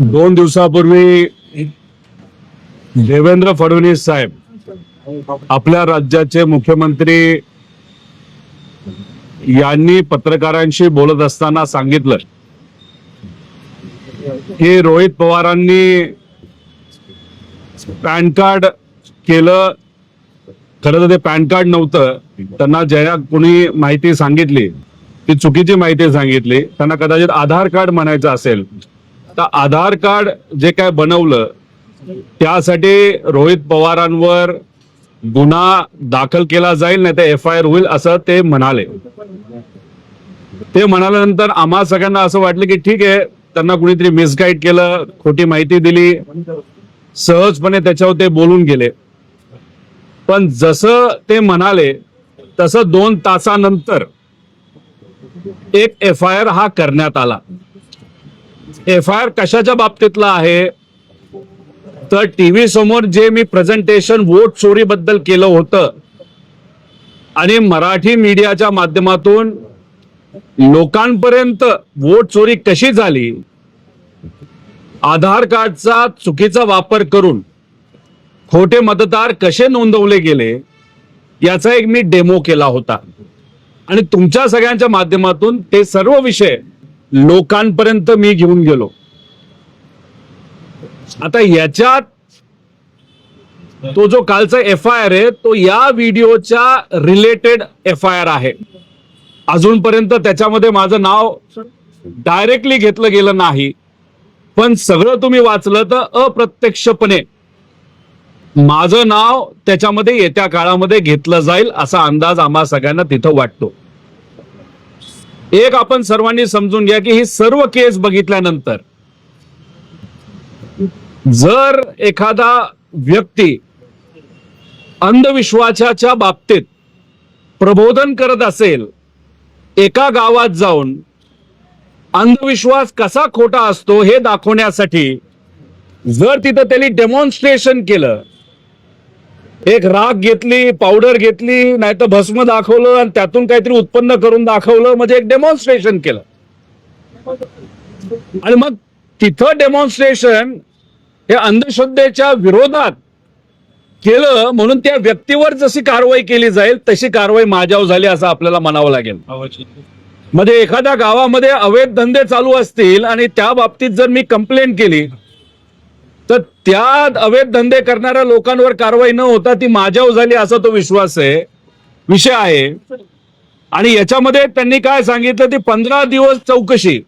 दोन दिवसापूर्वी देवेंद्र फडणवीस साहेब आपल्या राज्याचे मुख्यमंत्री यांनी पत्रकारांशी बोलत असताना सांगितलं की रोहित पवारांनी पॅन कार्ड केलं. खरं तर ते पॅन कार्ड नव्हतं. त्यांना ज्या कोणी माहिती सांगितली ती चुकीची माहिती सांगितली त्यांना कदाचित आधार कार्ड म्हणायचं असेल. तर आधार कार्ड जे काय बनवलं त्यासाठी रोहित पवारांवर गुन्हा दाखल केला जाईल नाही तर एफ आय आर होईल असं ते म्हणाले. ते म्हणाल्यानंतर आम्हा सगळ्यांना असं वाटलं की ठीक आहे त्यांना कुणीतरी मिसगाईड केलं खोटी माहिती दिली. सहजपणे त्याच्यावर ते बोलून गेले. पण जसं ते म्हणाले तसं दोन तासानंतर एक एफ आय आर हा करण्यात आला. एफ आय आर कशाच्या बाबतीतला आहे? तर टीव्ही समोर जे मी प्रेझेंटेशन वोट चोरी बद्दल केलं होतं आणि मराठी मीडियाच्या माध्यमातून लोकांपर्यंत वोट चोरी कशी झाली आधार कार्डचा चुकीचा वापर करून खोटे मतदार कसे नोंदवले गेले याचा एक मी डेमो केला होता. आणि तुमच्या सगळ्यांच्या माध्यमातून ते सर्व विषय लोकांपर्यंत मी घेऊन गेलो. आता याच्यात तो जो कालचा एफ आय आर आहे तो या व्हिडिओच्या रिलेटेड एफ आय आर आहे. अजूनपर्यंत त्याच्यामध्ये माझं नाव डायरेक्टली घेतलं गेलं नाही. पण सगळं तुम्ही वाचलं तर अप्रत्यक्षपणे माझं नाव त्याच्यामध्ये येत्या काळामध्ये घेतलं जाईल असा अंदाज आम्हा सगळ्यांना तिथं वाटतो. एक आपण सर्वांनी समजून घ्या की ही सर्व केस बघितल्यानंतर जर एखादा व्यक्ती अंधविश्वासाच्या बाबतीत प्रबोधन करत असेल एका गावात जाऊन अंधविश्वास कसा खोटा असतो हे दाखवण्यासाठी जर तिथं त्यांनी डेमॉन्स्ट्रेशन केलं एक राग घेतली पावडर घेतली नाही तर भस्म दाखवलं आणि त्यातून काहीतरी उत्पन्न करून दाखवलं म्हणजे एक डेमॉन्स्ट्रेशन केलं. आणि मग तिथं डेमॉन्स्ट्रेशन हे अंधश्रद्धेच्या विरोधात केलं म्हणून त्या व्यक्तीवर जशी कारवाई केली जाईल तशी कारवाई माझ्यावर झाली असं आपल्याला म्हणावं लागेल. म्हणजे एखाद्या गावामध्ये अवैध धंदे चालू असतील आणि त्या बाबतीत जर मी कंप्लेंट केली त्या अवैध धंदे करणाऱ्या लोकांवर कारवाई न होता ती माझ्यावर झाली असा तो विश्वास आहे विषय आहे. आणि याच्यामध्ये त्यांनी काय सांगितलं ती पंधरा दिवस चौकशी.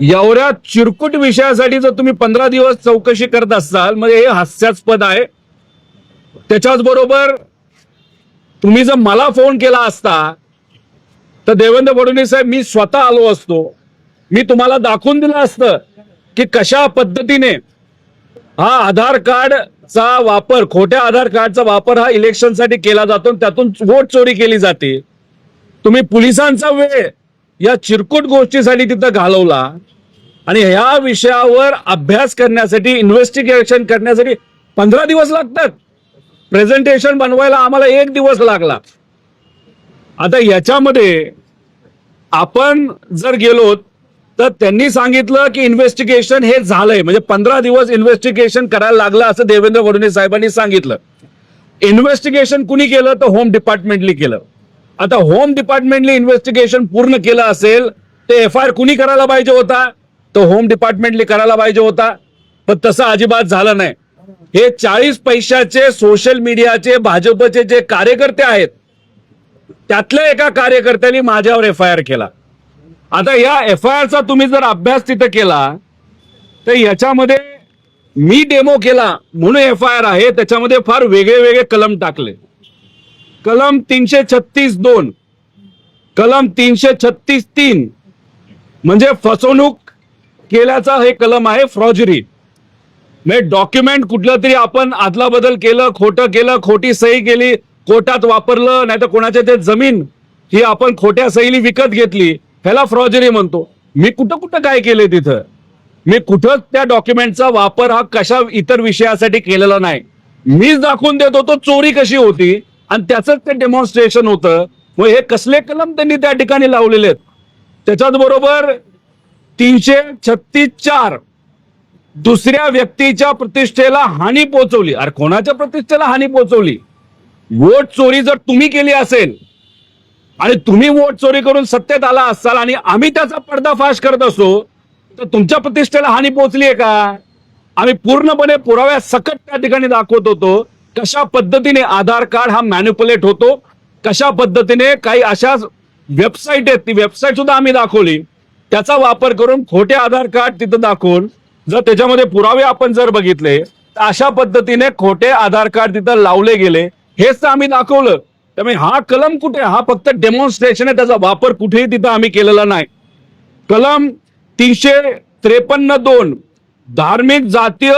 एवढ्या चिरकुट विषयासाठी जर तुम्ही पंधरा दिवस चौकशी करत असाल म्हणजे हे हास्यास्पद आहे. त्याच्याच बरोबर तुम्ही जर मला फोन केला असता तर देवेंद्र फडणवीस साहेब मी स्वतः आलो असतो. मी तुम्हाला दाखवून दिलं असतं की कशा पद्धतीने हा आधार कार्डचा वापर खोट्या आधार कार्डचा वापर हा इलेक्शनसाठी केला जातो आणि त्यातून वोट चोरी केली जाते. तुम्ही पोलिसांचा वेळ या चिरकुट गोष्टीसाठी तिथं घालवला आणि ह्या विषयावर अभ्यास करण्यासाठी इन्व्हेस्टिगेशन करण्यासाठी पंधरा दिवस लागतात. प्रेझेंटेशन बनवायला आम्हाला एक दिवस लागला. आता याच्यामध्ये आपण जर गेलो तर त्यांनी सांगितलं की इन्व्हेस्टिगेशन हे झालंय. म्हणजे पंधरा दिवस इन्व्हेस्टिगेशन करायला लागलं असं देवेंद्र फडणवीस साहेबांनी सांगितलं. इन्व्हेस्टिगेशन कुणी केलं? तर होम डिपार्टमेंटली केलं. आता होम डिपार्टमेंटने इन्व्हेस्टिगेशन पूर्ण केलं असेल ते एफ आय आर कुणी करायला पाहिजे होता? तो होम डिपार्टमेंटने करायला पाहिजे होता. पण तसं अजिबात झालं नाही. हे चाळीस पैशाचे सोशल मीडियाचे भाजपचे जे कार्यकर्ते आहेत त्यातल्या एका कार्यकर्त्यांनी माझ्यावर एफ आय आर केला. आता या एफ आय आरचा तुम्ही जर अभ्यास तिथं केला तर याच्यामध्ये मी डेमो केला म्हणून एफ आय आर आहे त्याच्यामध्ये फार वेगळे वेगळे कलम टाकले. कलम तीनशे छत्तीस दोन कलम तीनशे छत्तीस तीन म्हणजे फसवणूक केल्याचा हे कलम आहे फ्रॉजरी म्हणजे डॉक्युमेंट कुठलं तरी आपण आदला बदल केलं खोटं केलं खोटी सही केली कोर्टात वापरलं नाही तर कोणाच्या ते जमीन ही आपण खोट्या सहीली विकत घेतली ह्याला फ्रॉजरी म्हणतो. मी कुठं कुठं काय केलंय तिथं? मी कुठंच त्या डॉक्युमेंटचा वापर हा कशा इतर विषयासाठी केलेला नाही. मीच दाखवून देत होतो चोरी कशी होती आणि त्याचंच ते डेमॉन्स्ट्रेशन होतं. मग हे कसले कलम त्यांनी त्या ठिकाणी लावलेले आहेत? त्याच्याच बरोबर तीनशे छत्तीस चार. दुसऱ्या व्यक्तीच्या प्रतिष्ठेला हानी पोहोचवली. अरे कोणाच्या प्रतिष्ठेला हानी पोहोचवली? वोट चोरी जर तुम्ही केली असेल आणि तुम्ही वोट चोरी करून सत्तेत आला असाल आणि आम्ही त्याचा पडदाफाश करत असो तर तुमच्या प्रतिष्ठेला हानी पोहोचली आहे का? आम्ही पूर्णपणे पुराव्या सकट त्या ठिकाणी दाखवत होतो कशा पद्धतीने आधार कार्ड हा मॅन्युपुलेट होतो कशा पद्धतीने काही अशा वेबसाईट आहेत ती वेबसाईट सुद्धा आम्ही दाखवली. त्याचा वापर करून खोटे आधार कार्ड तिथं दाखवून जर त्याच्यामध्ये पुरावे आपण जर बघितले तर अशा पद्धतीने खोटे आधार कार्ड तिथं लावले गेले हेच तर आम्ही दाखवलं. त्यामुळे हा कलम कुठे? हा फक्त डेमॉन्स्ट्रेशन आहे. त्याचा वापर कुठेही तिथं आम्ही केलेला नाही. कलम तीनशे त्रेपन्न दोन. धार्मिक जातीय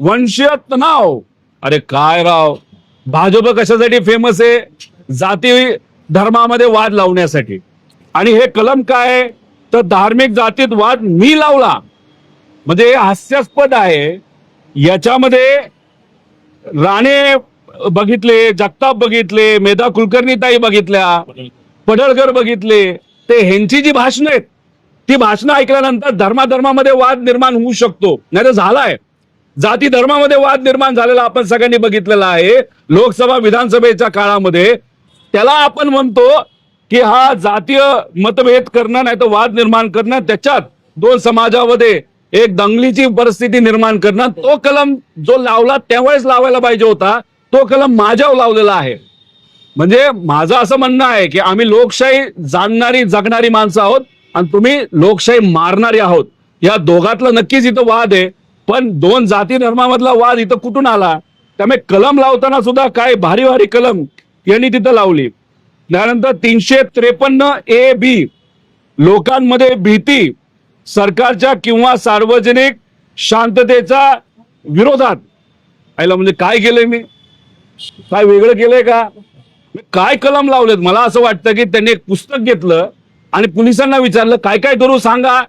वंशीय तणाव. अरे काय राव? भाजप कशासाठी फेमस आहे? जाती धर्मामध्ये वाद लावण्यासाठी. आणि हे कलम काय? आहे? तर धार्मिक जातीत वाद मी लावला. म्हणजे हे हास्यास्पद आहे. याच्यामध्ये राणे बघितले जगताप बघितले मेधा कुलकर्णी ताई बघितल्या पडळकर बघितले ते ह्यांची जी भाषणं आहेत ती भाषणं ऐकल्यानंतर धर्माधर्मामध्ये वाद निर्माण होऊ शकतो. नाही तर झालाय. जाती धर्मामध्ये वाद निर्माण झालेला आपण सगळ्यांनी बघितलेला आहे. लोकसभा विधानसभेच्या काळामध्ये त्याला आपण म्हणतो की हा जातीय मतभेद करणं नाही तर वाद निर्माण करणं त्याच्यात दोन समाजामध्ये एक दंगलीची परिस्थिती निर्माण करणं तो कलम जो लावला त्यावेळेस लावायला पाहिजे होता. तो कलम माझ्यावर लावलेला आहे. म्हणजे माझं असं म्हणणं आहे की आम्ही लोकशाही जाणणारी जगणारी माणसं आहोत आणि तुम्ही लोकशाही मारणारी आहोत. या दोघातलं नक्कीच इथं वाद आहे. पण दोन जाती धर्मामधला वाद इथं कुठून आला? त्यामुळे कलम लावताना सुद्धा काय भारी भारी कलम यांनी तिथं लावली. त्यानंतर तीनशे त्रेपन्न ए बी लोकांमध्ये भीती सरकारच्या किंवा सार्वजनिक शांततेचा विरोधात. आयला म्हणजे काय केलंय मी? काय वेगळं केलंय का? काय कलम लावलेत? मला असं वाटतं की त्यांनी एक पुस्तक घेतलं आणि पोलिसांना विचारलं काय काय करू सांगा?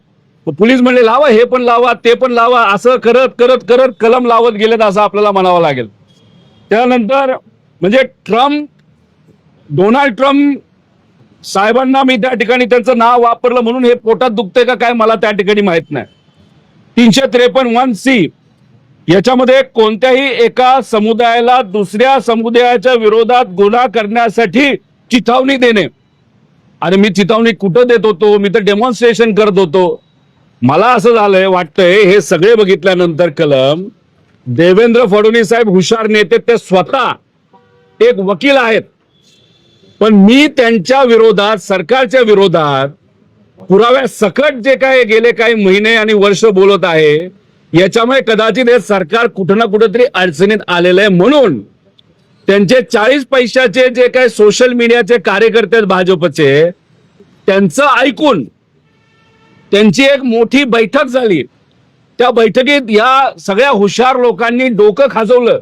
पोलीस म्हणले लावा हे पण लावा ते पण लावा असं करत करत करत कलम लावत गेलेत असं आपल्याला म्हणावं लागेल. त्यानंतर म्हणजे ट्रम्प डोनाल्ड ट्रम्प साहेबांना मी त्या ठिकाणी त्यांचं नाव वापरलं म्हणून हे पोटात दुखतंय का काय मला त्या ठिकाणी माहीत नाही. तीनशे त्रेपन्न वन सी याच्यामध्ये कोणत्याही एका समुदायाला दुसऱ्या समुदायाच्या विरोधात गुन्हा करण्यासाठी चिथावणी देणे. आणि मी चिथावणी कुठं देत होतो? मी तर डेमॉन्स्ट्रेशन करत होतो. मला असं झालंय वाटतंय हे सगळे बघितल्यानंतर कलम देवेंद्र फडणवीस साहेब हुशार नेते ते स्वतः एक वकील आहेत. पण मी त्यांच्या विरोधात सरकारच्या विरोधात पुराव्या सकट जे काय गेले काही महिने आणि वर्ष बोलत आहे याच्यामुळे कदाचित हे सरकार कुठं ना कुठंतरी अडचणीत आलेलं आहे म्हणून त्यांचे चाळीस पैशाचे जे काय सोशल मीडियाचे कार्यकर्ते आहेत भाजपचे त्यांचं ऐकून त्यांची एक मोठी बैठक झाली. त्या बैठकीत या सगळ्या हुशार लोकांनी डोकं खाजवलं.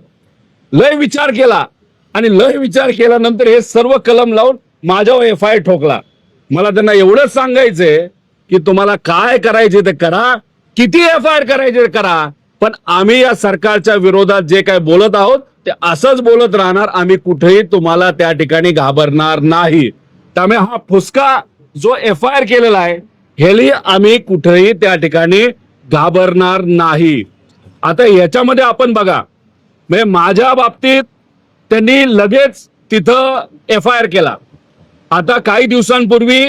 लय विचार केला आणि लय विचार केल्यानंतर हे सर्व कलम लावून माझ्यावर एफ आय ठोकला. मला त्यांना एवढंच सांगायचंय की तुम्हाला काय करायचे ते करा. किती एफ आय आर करायचे करा पण आम्ही या सरकारच्या विरोधात जे काय बोलत आहोत ते असंच बोलत राहणार आम्ही कुठेही तुम्हाला त्या ठिकाणी घाबरणार नाही. त्यामुळे हा फुसका जो एफ आय आर केलेला आहे ह्याली आम्ही कुठेही त्या ठिकाणी घाबरणार नाही. आता याच्यामध्ये आपण बघा म्हणजे माझ्या बाबतीत त्यांनी लगेच तिथं एफ आय आर केला. आता काही दिवसांपूर्वी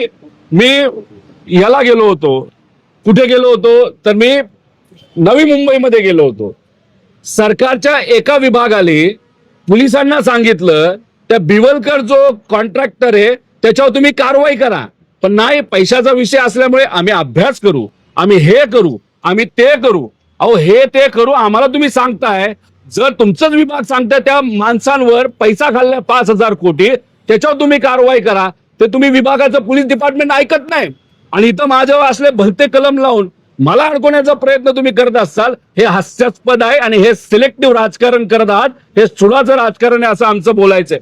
मी याला गेलो होतो कुठे गेलो होतो? तर मी नवी मुंबईमध्ये गेलो होतो. सरकारच्या एका विभागाने पोलिसांना सांगितलं त्या बिवलकर जो कॉन्ट्रॅक्टर आहे त्याच्यावर तुम्ही कारवाई करा. पण नाही पैशाचा विषय असल्यामुळे आम्ही अभ्यास करू आम्ही हे करू आम्ही ते करू. अहो हे ते करू आम्हाला तुम्ही सांगताय. जर तुमचाच विभाग सांगताय त्या माणसांवर पैसा खाल्ला पाच हजार कोटी त्याच्यावर तुम्ही कारवाई करा. ते तुम्ही विभागाचं पोलीस डिपार्टमेंट ऐकत नाही. आणि इथं माझ्यावर असले भलते कलम लावून मला अडकवण्याचा प्रयत्न तुम्ही करत असाल हे हास्यास्पद आहे आणि हे सिलेक्टिव्ह राजकारण करत आहात हे सुडाचं राजकारण आहे असं आमचं बोलायचंय.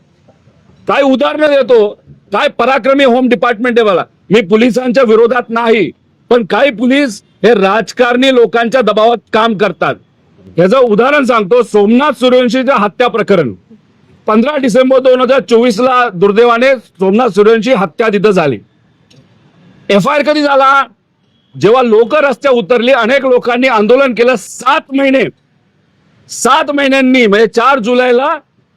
काय उदाहरणं देतो काय पराक्रमी होम डिपार्टमेंट आहे मला मी पोलिसांच्या विरोधात नाही पण काही पोलीस हे राजकारणी लोकांच्या दबावात काम करतात. ह्याचं उदाहरण सांगतो सोमनाथ सूर्यवंशीचं हत्या प्रकरण. पंधरा डिसेंबर दोन हजार चोवीस ला दुर्दैवाने सोमनाथ सूर्यवंशी हत्या तिथं झाली. एफ आय आर कधी झाला? जेव्हा लोक रस्त्या उतरली अनेक लोकांनी आंदोलन केलं सात महिने. सात महिन्यांनी म्हणजे चार जुलैला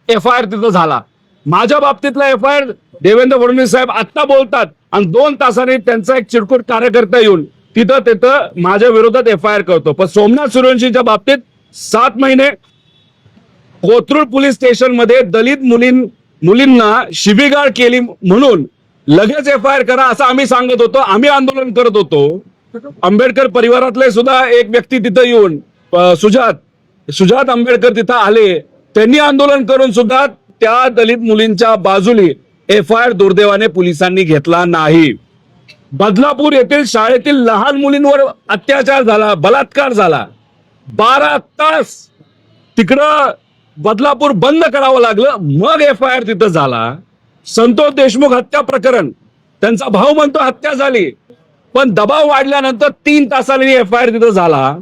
एफ आय आर तिथं झाला. माझ्या बाबतीतला F I R Devendra Fadnavis साहेब आत्ता बोलतात. आणि दोन तासांनी त्यांचा एक चिरकुट कार्यकर्ता येऊन तिथं तिथं माझ्या विरोधात एफ आय आर करतो. पण सोमनाथ सूर्यवंशीच्या बाबतीत सात महिने. कोथरूड पोलीस स्टेशनमध्ये दलित मुलीं मुलींना शिबिगाळ केली म्हणून लगेच एफ आय आर करा असं आम्ही सांगत होतो आम्ही आंदोलन करत होतो. आंबेडकर परिवारातले सुद्धा एक व्यक्ती तिथं येऊन सुजात सुजात आंबेडकर तिथं आले. त्यांनी आंदोलन करून सुद्धा त्या दलित मुलींच्या बाजूली एफ आय आर दुर्दैवाने पोलिसांनी घेतला नाही. बदलापूर येथील शाळेतील लहान मुलींवर अत्याचार झाला बलात्कार झाला. बारा तास तिकडं बदलापूर बंद करावं लागलं मग एफ आय आर तिथं झाला. संतोष देशमुख हत्या प्रकरण. त्यांचा भाऊ म्हणतो हत्या झाली. पण दबाव वाढल्यानंतर तीन तासांनी एफ आय आर तिथं झाला.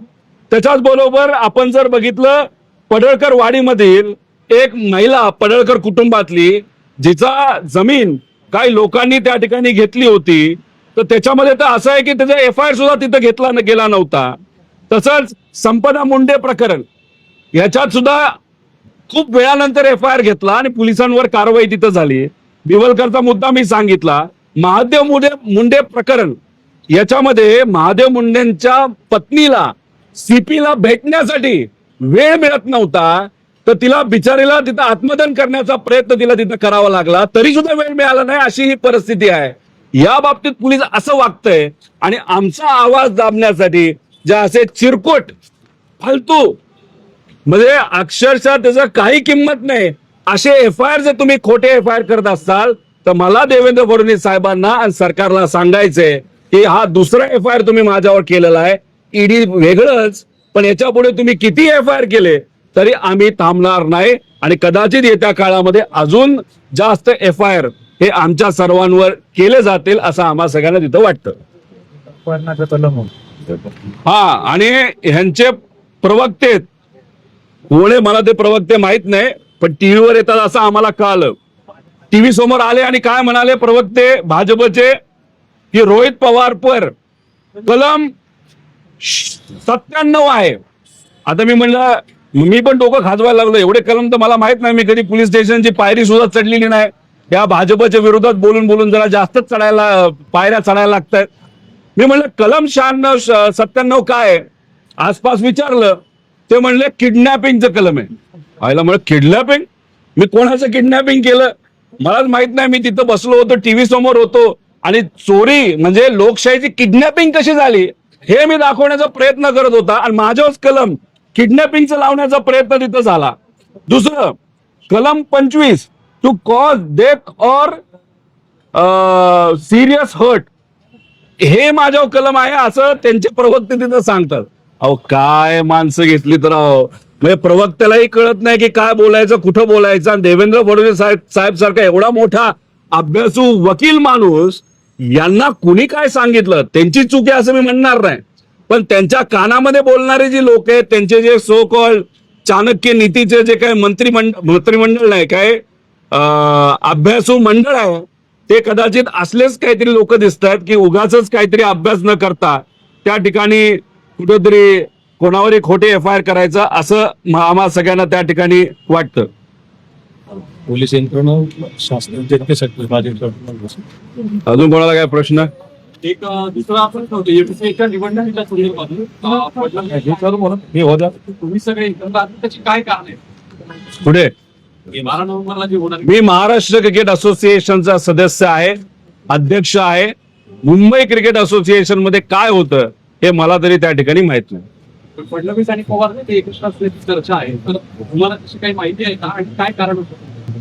त्याच्याच बरोबर आपण जर बघितलं पडळकर वाडीमधील एक महिला पडळकर कुटुंबातली जिचा जमीन काही लोकांनी त्या ठिकाणी घेतली होती तर त्याच्यामध्ये तर असं आहे की त्याचा एफ आय आर सुद्धा तिथं घेतला गेला नव्हता. तसंच संपदा मुंडे प्रकरण. याच्यात सुद्धा खूप वेळानंतर एफ आय आर घेतला आणि पोलिसांवर कारवाई तिथं झाली. बिवलकरचा मुद्दा मी सांगितला. महादेव मुंडे मुंडे प्रकरण. याच्यामध्ये महादेव मुंडेंच्या पत्नीला सीपीला भेटण्यासाठी वेळ मिळत नव्हता. तर तिला बिचारीला तिथं आत्मदन करण्याचा प्रयत्न तिला तिथं करावा लागला. तरी सुद्धा वेळ मिळाला नाही अशी ही परिस्थिती आहे. या बाबतीत पोलीस असं वागतंय आणि आमचा आवाज दाबण्यासाठी जे असे चिरकोट फालतू म्हणजे अक्षरशः त्याचं काही किंमत नाही. असे एफ आय आर जर तुम्ही खोटे एफ आय आर करत असाल तर मला देवेंद्र फडणवीस साहेबांना आणि सरकारला सांगायचंय की हा दुसरा एफ आय आर तुम्ही माझ्यावर केलेला आहे. ईडी वेगळंच पण याच्यापुढे तुम्ही किती एफ आय आर केले तरी आम्ही थांबणार नाही. आणि कदाचित येत्या काळामध्ये अजून जास्त एफ आय आर हे आमच्या सर्वांवर केले जातील असं आम्हा सगळ्यांना तिथं वाटतं. हा आणि ह्यांचे प्रवक्ते कोणे मला ते प्रवक्ते माहीत नाही पण टीव्हीवर येतात असं आम्हाला कळालं. टीव्ही समोर आले आणि काय म्हणाले प्रवक्ते भाजपचे? की रोहित पवार पर कलम सत्त्याण्णव आहे. आता मी म्हणलं मी पण डोकं खाजवायला लागलो. एवढे कलम तर मला माहीत नाही मी कधी पोलीस स्टेशनची पायरी सुद्धा चढलेली नाही. या भाजपच्या विरोधात बोलून बोलून जरा जास्तच चढायला पायऱ्या चढायला लागतात मी म्हणलं कलम शहाण्णव सत्त्याण्णव काय आसपास विचारलं. ते म्हणले किडनॅपिंगचं कलम आहे. आयला म्हणलं किडनॅपिंग मी कोणाचं किडनॅपिंग केलं? मलाच माहीत नाही मी तिथं बसलो होतो टीव्ही समोर होतो. आणि चोरी म्हणजे लोकशाहीची किडनॅपिंग कशी झाली हे मी दाखवण्याचा प्रयत्न करत होता. आणि माझ्याच कलम किडनॅपिंगचं लावण्याचा प्रयत्न तिथं झाला. दुसरं कलम पंचवीस to cause death or serious hurt हे माझ्या कलम आहे असं त्यांचे प्रवक्ते तिथं सांगतात. अहो काय माणसं घेतली तर अहो. म्हणजे प्रवक्त्यालाही कळत नाही की काय बोलायचं कुठं बोलायचं. आणि देवेंद्र फडणवीस साहेब साहेब सारखा एवढा मोठा अभ्यासू वकील माणूस यांना कुणी काय सांगितलं? त्यांची चूक आहे असं मी म्हणणार नाही. पण त्यांच्या कानामध्ये बोलणारे जी लोक आहेत त्यांचे जे सो कॉल चाणक्य नीतीचे जे काय मंत्रिमंडळ मंत्रिमंडळ नाही काय अभ्यासू मंडळ आहे ते कदाचित असलेच काहीतरी लोक दिसत आहेत की उगाच काहीतरी अभ्यास न करता त्या ठिकाणी कुठंतरी कोणावरही खोटे एफ आय आर करायचं असं म- आम्हा सगळ्यांना त्या ठिकाणी वाटतं. पोलीस यंत्रणा अजून कोणाला काय प्रश्न? एक दुसरा आपण ठेवतो एमसीच्या निवडणुकीच्या संदर्भात तुम्ही सगळे त्याची काय कारण आहे? पुढे. हे बारा नोव्हेंबरला जे होणार मी महाराष्ट्र क्रिकेट असोसिएशनचा सदस्य आहे अध्यक्ष आहे. मुंबई क्रिकेट असोसिएशनमध्ये काय होतं हे मला तरी त्या ठिकाणी माहीत नाही. फडणवीस आणि पवार ते एकत्र असल्याची चर्चा आहे. तर तुम्हाला तशी काही माहिती आहे का? आणि काय कारण होतं?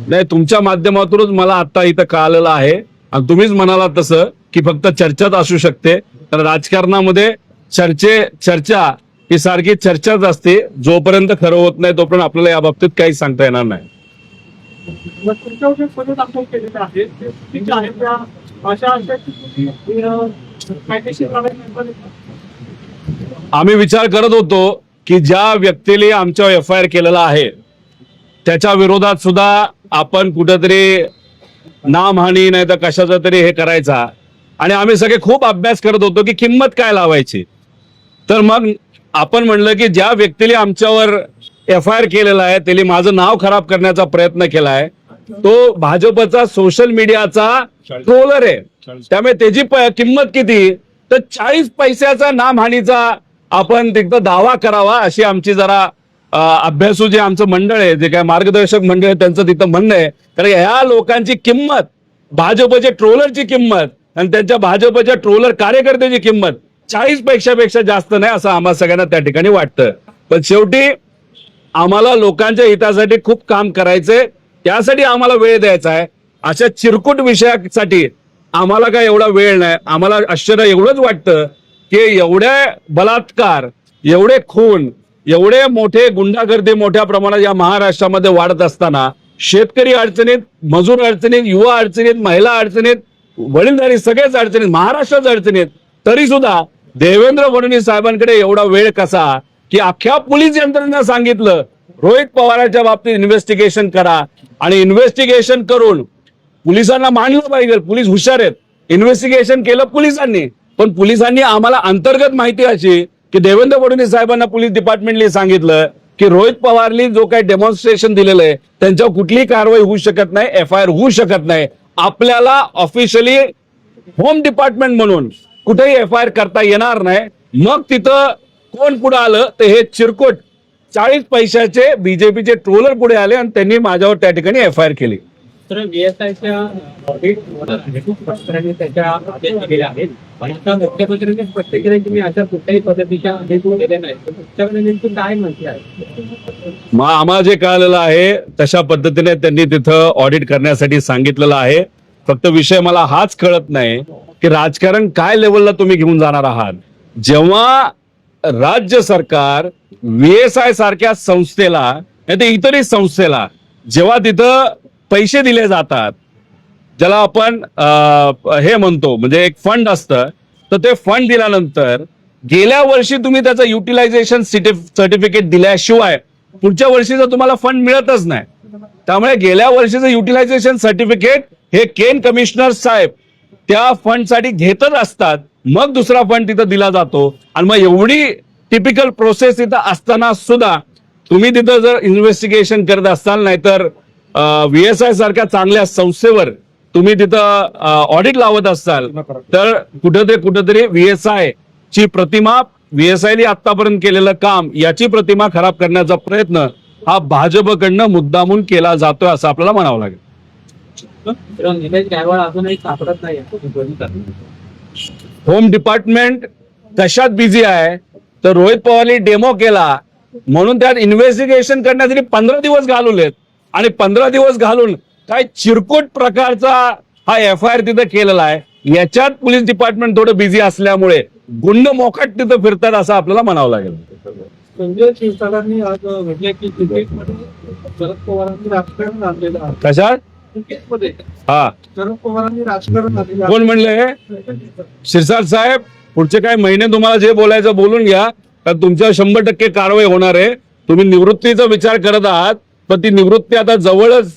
नाही तुमच्या माध्यमातूनच मला आता इथं कळालेलं आहे. आणि तुम्हीच म्हणाला तसं की फक्त चर्चाच असू शकते. तर राजकारणामध्ये चर्चे चर्चा ही सारखी चर्चाच असते. जोपर्यंत खरं होत नाही तोपर्यंत आपल्याला या बाबतीत काही सांगता येणार नाही. अशा आहेत की तुम्ही अं, कायदेशीर कारवाई करणार का? आम्ही विचार करत होतो की ज्या व्यक्तीने आमच्यावर एफ आय आर केलेला आहे त्याच्या विरोधात सुद्धा आपण कुठेतरी नामहानी नाही तर कशाचा तरी हे करायचा. आणि आम्ही सगळे खूप अभ्यास करत होतो की किंमत काय लावायची. तर मग आपण म्हणलं की ज्या व्यक्तीने आमच्यावर एफ आय आर केलेला आहे त्यांनी माझं नाव खराब करण्याचा प्रयत्न केला आहे तो भाजपचा सोशल मीडियाचा ट्रोलर आहे. त्यामुळे त्याची किंमत किती? तर चाळीस पैशाचा नामहानीचा आपण तिथं दावा करावा अशी आमची जरा अभ्यासू जे आमचं मंडळ आहे जे काय मार्गदर्शक मंडळ आहे त्यांचं तिथं म्हणणं आहे. कारण ह्या लोकांची किंमत भाजपच्या ट्रोलरची किंमत आणि त्यांच्या भाजपच्या ट्रोलर कार्यकर्त्याची किंमत चाळीस पेक्षापेक्षा जास्त नाही असं आम्हाला सगळ्यांना त्या ठिकाणी वाटतं. पण शेवटी आम्हाला लोकांच्या हितासाठी खूप काम करायचंय त्यासाठी आम्हाला वेळ द्यायचा आहे. अशा चिरकुट विषयासाठी आम्हाला काय एवढा वेळ नाही. आम्हाला आश्चर्य एवढंच वाटतं की एवढे बलात्कार एवढे खून एवढे मोठे गुंडागर्दी मोठ्या प्रमाणात या महाराष्ट्रामध्ये वाढत असताना शेतकरी अडचणीत मजूर अडचणीत युवा अडचणीत महिला अडचणीत वडीलधारी सगळेच अडचणीत महाराष्ट्राच अडचणीत तरी सुद्धा देवेंद्र फडणवीस साहेबांकडे एवढा वेळ कसा की अख्ख्या पोलीस यंत्रणेनं सांगितलं रोहित पवारांच्या बाबतीत इन्व्हेस्टिगेशन करा आणि इन्व्हेस्टिगेशन करून पोलिसांना मानलं पाहिजे पोलीस हुशार आहेत. इन्व्हेस्टिगेशन केलं पोलिसांनी. पण पोलिसांनी आम्हाला अंतर्गत माहिती अशी की देवेंद्र फडणवीस साहेबांना पोलीस डिपार्टमेंटने सांगितलं की रोहित पवारनी जो काही डेमॉन्स्ट्रेशन दिलेलं आहे त्यांच्यावर कुठलीही कारवाई होऊ शकत नाही एफ आय आर होऊ शकत नाही. आपल्याला ऑफिशियली होम डिपार्टमेंट म्हणून कुठेही एफ आय आर करता येणार नाही. मग तिथं कोण पुढे आलं तर हे चिरकोट चाळीस पैशाचे बीजेपीचे ट्रोलर पुढे आले आणि त्यांनी माझ्यावर त्या ठिकाणी एफ आय आर केली. तर व्हीएसआयच्या ऑडिट शेतकऱ्यांनी त्याच्या आदेश दिलेले आहेत. पण आता मुख्यमंत्र्यांनी स्पष्ट केलं की मी अशा कुठल्याही पद्धतीच्या आदेश दिलेले नाही. तुमच्याकडे नेमकं काय म्हणते आहे? मग आम्हाला जे कळलेलं आहे तशा पद्धतीने त्यांनी तिथं ऑडिट करण्यासाठी सांगितलेलं आहे. फक्त विषय मला हाच कळत नाही की राजकारण काय लेवलला तुम्ही घेऊन जाणार आहात. जेव्हा राज्य सरकार व्हीएसआय सारख्या संस्थेला नाही तर इतरही संस्थेला जेव्हा तिथं पैसे दिले जातात. ज्याला आपण हे म्हणतो म्हणजे एक फंड असतं तर ते फंड दिल्यानंतर गेल्या वर्षी तुम्ही त्याचं युटिलायझेशन सर्टिफिकेट दिल्याशिवाय पुढच्या वर्षीचं तुम्हाला फंड मिळतच नाही. त्यामुळे गेल्या वर्षीचं युटिलायझेशन सर्टिफिकेट हे केन कमिशनर साहेब त्या फंडसाठी घेतच असतात. मग दुसरा फंड तिथं दिला जातो. आणि मग एवढी टिपिकल प्रोसेस तिथं असताना सुद्धा तुम्ही तिथं जर इन्व्हेस्टिगेशन करत असाल नाही तर एस आय सारख्या चांगल्या संस्थेवर तुम्ही तिथं ऑडिट लावत असाल तर कुठेतरी कुठेतरी व्ही एस आय ची प्रतिमा व्ही एस आयने आतापर्यंत केलेलं काम याची प्रतिमा खराब करण्याचा प्रयत्न हा भाजपकडनं मुद्दामून केला जातोय असं आपल्याला म्हणावं लागेल. होम डिपार्टमेंट कशात बिझी आहे? तर रोहित पवारनी डेमो केला म्हणून त्यात इन्व्हेस्टिगेशन करण्यासाठी पंधरा दिवस घालवलेत. आणि पंधरा दिवस घालून काय चिरकोट प्रकारचा हा एफ आय आर तिथं केलेला आहे. याच्यात पोलीस डिपार्टमेंट थोडं बिझी असल्यामुळे गुंड मोकाट तिथं फिरतात असं आपल्याला म्हणावं लागेल. संजय क्षीरसागरांनी आज म्हटले की क्रिकेटमध्ये शरद पवारांनी राजकारण आणलेलं आहे. कशात? क्रिकेटमध्ये हा. शरद पवारांनी राजकारण आणलेलं कोण म्हणले शिरसाट साहेब पुढचे काही महिने तुम्हाला जे बोलायचं बोलून घ्या. कारण तुमच्या शंभर टक्के कारवाई होणार आहे. तुम्ही निवृत्तीचा विचार करत आहात. पण ती निवृत्ती आता जवळच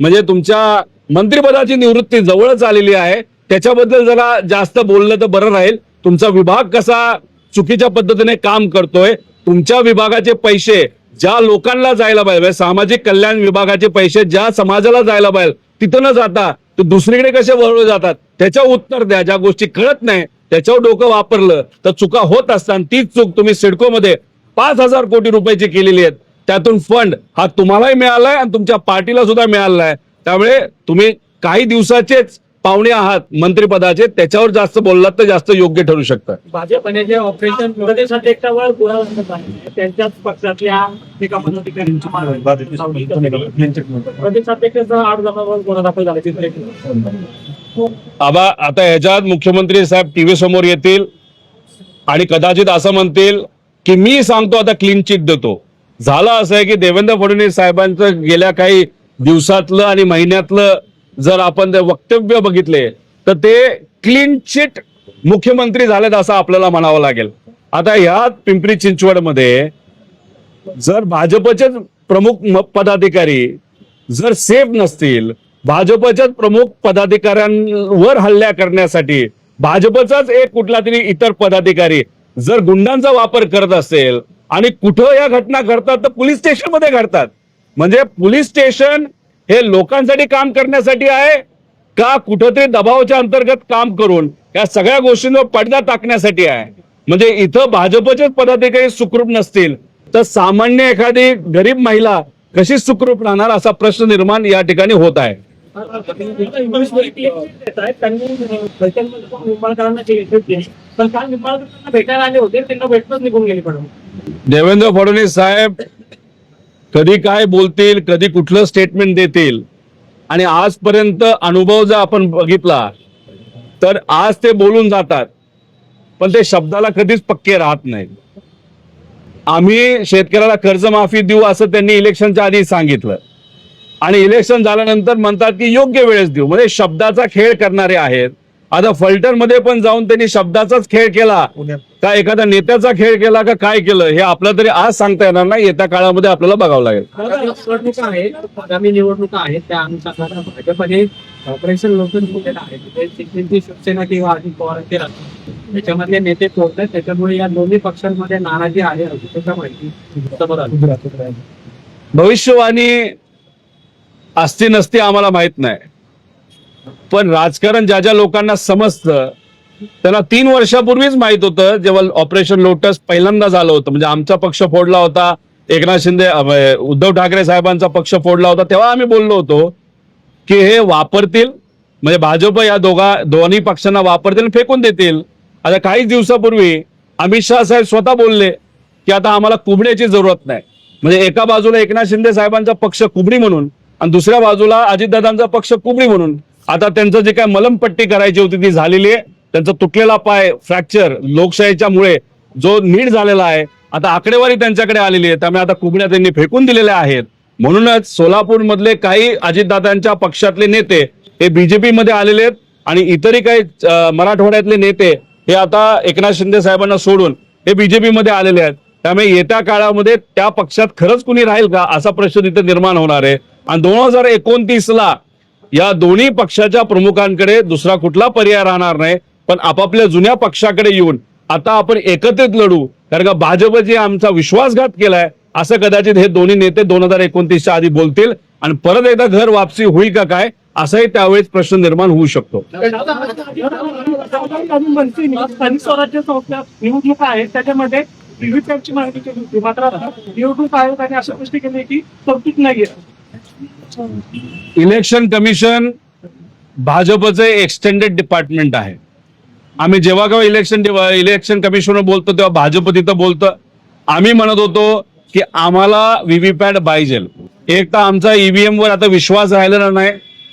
म्हणजे तुमच्या मंत्रिपदाची निवृत्ती जवळच आलेली आहे. त्याच्याबद्दल जरा जास्त बोललं तर बरं राहील. तुमचा विभाग कसा चुकीच्या पद्धतीने काम करतोय तुमच्या विभागाचे पैसे ज्या लोकांना जायला पाहिजे म्हणजे सामाजिक कल्याण विभागाचे पैसे ज्या समाजाला जायला पाहिजे तिथं न जाता ते दुसरीकडे कसे वळवले जातात? त्याच्यावर उत्तर द्या. ज्या गोष्टी कळत नाही त्याच्यावर डोकं वापरलं तर चुका होत असतात. तीच चूक तुम्ही सिडकोमध्ये पाच हजार कोटी रुपयाची केलेली आहेत. त्यातून फंड हा तुम्हालाही मिळालाय आणि तुमच्या पार्टीला सुद्धा मिळाला आहे त्यामुळे तुम्ही काही दिवसाचेच पाहुणे आहात मंत्रिपदाचे त्याच्यावर जास्त बोललात तर जास्त योग्य ठरू शकतं. भाजपने जे ऑपरेशन प्रदेश अध्यक्षावर गोळा लागत आहे त्यांच्याच पक्षातल्या एका प्रदेश अध्यक्षाचा आठ जणांवर गुन्हा दाखल झाला तिसरे आबा आता ह्याच्यात मुख्यमंत्री साहेब टीव्ही समोर येतील आणि कदाचित असं म्हणतील की मी सांगतो आता क्लीन चिट देतो. झालं असं आहे की देवेंद्र फडणवीस साहेबांचं गेल्या काही दिवसातलं आणि महिन्यातलं जर आपण वक्तव्य बघितले तर ते क्लीन चिट मुख्यमंत्री झालेत असं आपल्याला म्हणावं लागेल. आता ह्या पिंपरी चिंचवडमध्ये जर भाजपचेच प्रमुख पदाधिकारी जर सेफ नसतील भाजपच्याच प्रमुख पदाधिकाऱ्यांवर हल्ल्या करण्यासाठी भाजपचाच एक कुठला तरी इतर पदाधिकारी जर गुंडांचा वापर करत असेल आणि कुठं या घटना घडतात तर पोलीस स्टेशनमध्ये घडतात. म्हणजे पोलीस स्टेशन हे लोकांसाठी काम करण्यासाठी आहे का कुठंतरी दबावाच्या अंतर्गत काम करून या सगळ्या गोष्टींवर पडदा टाकण्यासाठी आहे? म्हणजे इथं भाजपचेच पदाधिकारी सुखरूप नसतील तर सामान्य एखादी गरीब महिला कशी सुखरूप राहणार असा प्रश्न निर्माण या ठिकाणी होत आहे. देवेंद्र फडणवीस साहेब कधी काय बोलतील कधी कुठलं स्टेटमेंट देतील आणि आजपर्यंत अनुभव जर आपण बघितला तर आज ते बोलून जातात पण ते शब्दाला कधीच पक्के राहत नाहीत. आम्ही शेतकऱ्याला कर्जमाफी देऊ असं त्यांनी इलेक्शनच्या आधी सांगितलं. आणि इलेक्शन झाल्यानंतर म्हणतात की योग्य वेळेस देऊ. म्हणजे शब्दाचा खेळ करणारे आहेत. आता फलटणमध्ये पण जाऊन त्यांनी शब्दाचाच खेळ केला. का एखाद्या नेत्याचा खेळ केला का काय केलं हे आपलं तरी आज सांगता येणार नाही. येत्या काळामध्ये आपल्याला बघावं लागेल. निवडणुका आहेत आगामी निवडणुका आहेत त्या अनुषंगाने भाजपने ऑपरेशन लोकल केलेलं आहे. शिवसेना किंवा अजित पवारांचे राजकारण. त्याच्यामधले नेते पोहोचले त्याच्यामुळे या दोन्ही पक्षांमध्ये नाराजी आहे. माहिती. भविष्यवाणी असती नसती आम्हाला माहीत नाही. पण राजकारण ज्या ज्या लोकांना समजतं त्यांना तीन वर्षापूर्वीच माहीत होतं जेव्हा ऑपरेशन लोटस पहिल्यांदा झालं होतं. म्हणजे आमचा पक्ष फोडला होता एकनाथ शिंदे उद्धव ठाकरे साहेबांचा पक्ष फोडला होता तेव्हा आम्ही बोललो होतो की हे वापरतील म्हणजे भाजप या दोघा दोन्ही पक्षांना वापरतील फेकून देतील. आता काही दिवसापूर्वी अमित शहा साहेब स्वतः बोलले की आता आम्हाला कुबड्याची जरूरत नाही. म्हणजे एका बाजूला एकनाथ शिंदे साहेबांचा पक्ष कुबडी म्हणून आणि दुसऱ्या बाजूला अजितदादांचा पक्ष कुबडी म्हणून. आता त्यांचं जे काय मलमपट्टी करायची होती ती झालेली आहे. त्यांचा तुटलेला पाय फ्रॅक्चर लोकशाहीच्या मुळे जो नीट झालेला आहे आता आकडेवारी त्यांच्याकडे आलेली आहे. त्यामुळे आता कुबड्या त्यांनी फेकून दिलेल्या आहेत. म्हणूनच सोलापूरमधले काही अजितदादांच्या पक्षातले नेते हे बीजेपीमध्ये आलेले आहेत. आणि इतरही काही मराठवाड्यातले नेते हे आता एकनाथ शिंदे साहेबांना सोडून हे बीजेपीमध्ये आलेले आहेत. त्यामुळे येत्या काळामध्ये त्या पक्षात खरंच कुणी राहील का असा प्रश्न तिथे निर्माण होणार आहे. आणि दोन हजार एकोणतीसला या दोन्ही पक्षाच्या प्रमुखांकडे दुसरा कुठला पर्याय राहणार नाही पण आपापल्या जुन्या पक्षाकडे येऊन आता आपण एकत्रित लढू कारण का भाजप जे आमचा विश्वासघात केलाय असं कदाचित हे दोन्ही नेते दोन हजार एकोणतीसच्या आधी बोलतील आणि परत एकदा घर वापसी होईल का काय असाही त्यावेळेस प्रश्न निर्माण होऊ शकतो. स्थानिक स्वराज्य संस्था त्याच्यामध्ये व्हीव्हीपॅटची मागणी केली होती मात्र निवडणूक आयोगाने अशी गोष्टी केली की तरतूद नाहीये. इलेक्शन कमिशन भाजपचं एक्सटेंडेड डिपार्टमेंट आहे. आम्ही जेव्हा केव्हा इलेक्शन इलेक्शन कमिशनवर बोलतो तेव्हा भाजप तिथं बोलतं. आम्ही म्हणत होतो की आम्हाला व्हीव्हीपॅट पाहिजे एक तर आमचा ईव्हीएम वर आता विश्वास राहिलेला नाही.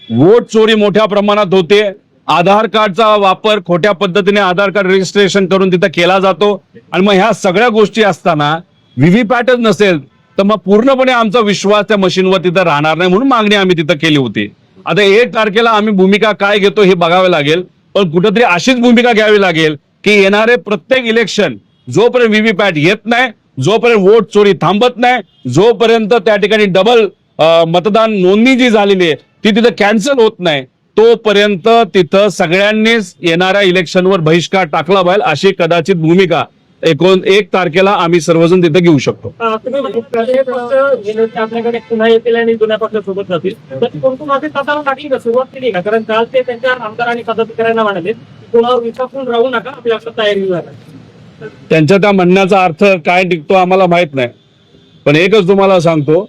वोट चोरी मोठ्या प्रमाणात होते. आधार कार्डचा वापर खोट्या पद्धतीने आधार कार्ड रजिस्ट्रेशन करून तिथं केला जातो. आणि मग ह्या सगळ्या गोष्टी असताना व्हीव्हीपॅटच नसेल तर मग पूर्णपणे आमचा विश्वास त्या मशीनवर तिथं राहणार नाही म्हणून मागणी आम्ही तिथं केली होती. आता एक तारखेला आम्ही भूमिका काय घेतो हे बघावे लागेल. पण कुठेतरी अशीच भूमिका घ्यावी लागेल की येणारे प्रत्येक इलेक्शन जोपर्यंत व्हीव्हीपॅट येत नाही जोपर्यंत वोट चोरी थांबत नाही जोपर्यंत त्या ठिकाणी डबल मतदान नोंदणी जी झालेली आहे ती तिथं कॅन्सल होत नाही तोपर्यंत तिथं सगळ्यांनीच येणाऱ्या इलेक्शनवर बहिष्कार टाकला पाहिजे अशी कदाचित भूमिका एकोण एक तारखेला आम्ही सर्वजण तिथं घेऊ शकतो. अं, तुम्ही बघितलं, पक्ष जे नेते आपल्याकडे पुन्हा येतील आणि जुन्या पक्षासोबत जातील. तर कोणत्या मागे तसाला टाकली का? सुरुवात केली का? कारण काल ते त्यांच्या आमदार आणि पदाधिकाऱ्यांना म्हणाले की कोणावर विश्वासून राहू नका आपली आता तयारी झाली त्यांच्या त्या म्हणण्याचा अर्थ काय निघतो आम्हाला माहीत नाही. पण एकच तुम्हाला सांगतो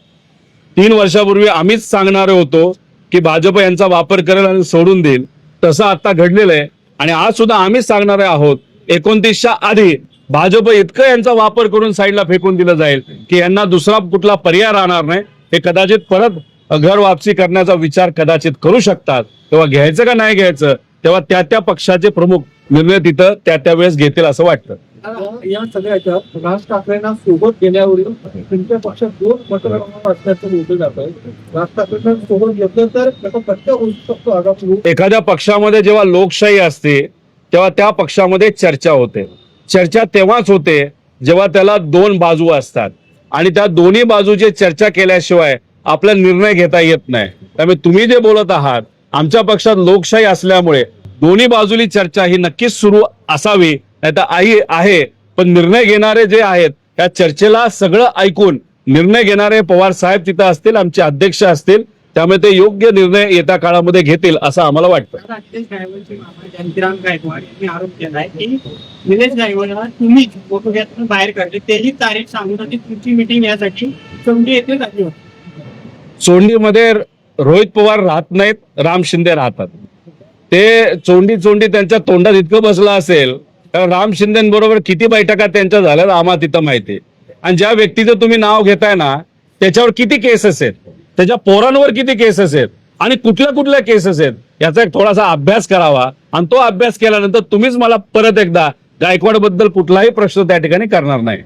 तीन वर्षापूर्वी आम्हीच सांगणारे होतो की भाजप यांचा वापर करेल आणि सोडून देईल. तसं आता घडलेलं आहे. आणि आज सुद्धा आम्हीच सांगणारे आहोत एकोणतीसच्या आधी भाजप इतकं यांचा वापर करून साईडला फेकून दिलं जाईल की यांना दुसरा कुठला पर्याय राहणार नाही हे कदाचित परत घर वापसी करण्याचा विचार कदाचित करू शकतात. तेव्हा घ्यायचं का नाही घ्यायचं? तेव्हा त्या त्या पक्षाचे प्रमुख निर्णय तिथं त्या त्या वेळेस घेतील असं वाटतं. या सगळ्याच्यात राज ठाकरेंना सोबत गेल्यावरील त्यांच्या पक्षात दोन असल्याचं बोललं जात. आहे राज ठाकरेंना सोबत घेतलं तर त्याचा फटका होऊ शकतो आगामी एखाद्या पक्षामध्ये जेव्हा लोकशाही असते तेव्हा त्या पक्षामध्ये चर्चा होते. चर्चा तेव्हाच होते जेव्हा त्याला दोन बाजू असतात. आणि त्या दोन्ही बाजूची चर्चा केल्याशिवाय आपला निर्णय घेता येत नाही. त्यामुळे तुम्ही जे बोलत आहात आमच्या पक्षात लोकशाही असल्यामुळे दोन्ही बाजूली चर्चा ही नक्कीच सुरू असावी नाही तर आई आहे पण निर्णय घेणारे जे आहेत त्या चर्चेला सगळं ऐकून निर्णय घेणारे पवार साहेब तिथं असतील आमचे अध्यक्ष असतील त्यामुळे ते योग्य निर्णय येत्या काळामध्ये घेतील असं आम्हाला वाटतं. जयंतीराम गायकवाड यांनी आरोप की निलेश तुम्हीच फोटोग्राफर बाहेर काढले तेही तारीख सांगून तुमची मिटिंग यासाठी चौंडी येथे झाली होती. चोंडीमध्ये रोहित पवार राहत नाहीत राम शिंदे राहतात. ते चोंडी चोंडी त्यांच्या तोंडात इतकं बसलं असेल तर राम शिंदेबरोबर किती बैठका त्यांच्या झाल्या आम्हाला तिथं माहिती. आणि ज्या व्यक्तीचं तुम्ही नाव घेताय ना त्याच्यावर किती केसेस आहेत? त्याच्या पोरांवर किती केसेस आहेत? आणि कुठल्या कुठल्या केसेस आहेत? याचा एक थोडासा अभ्यास करावा. आणि तो अभ्यास केल्यानंतर तुम्हीच मला परत एकदा गायकवाडबद्दल कुठलाही प्रश्न त्या ठिकाणी करणार नाही.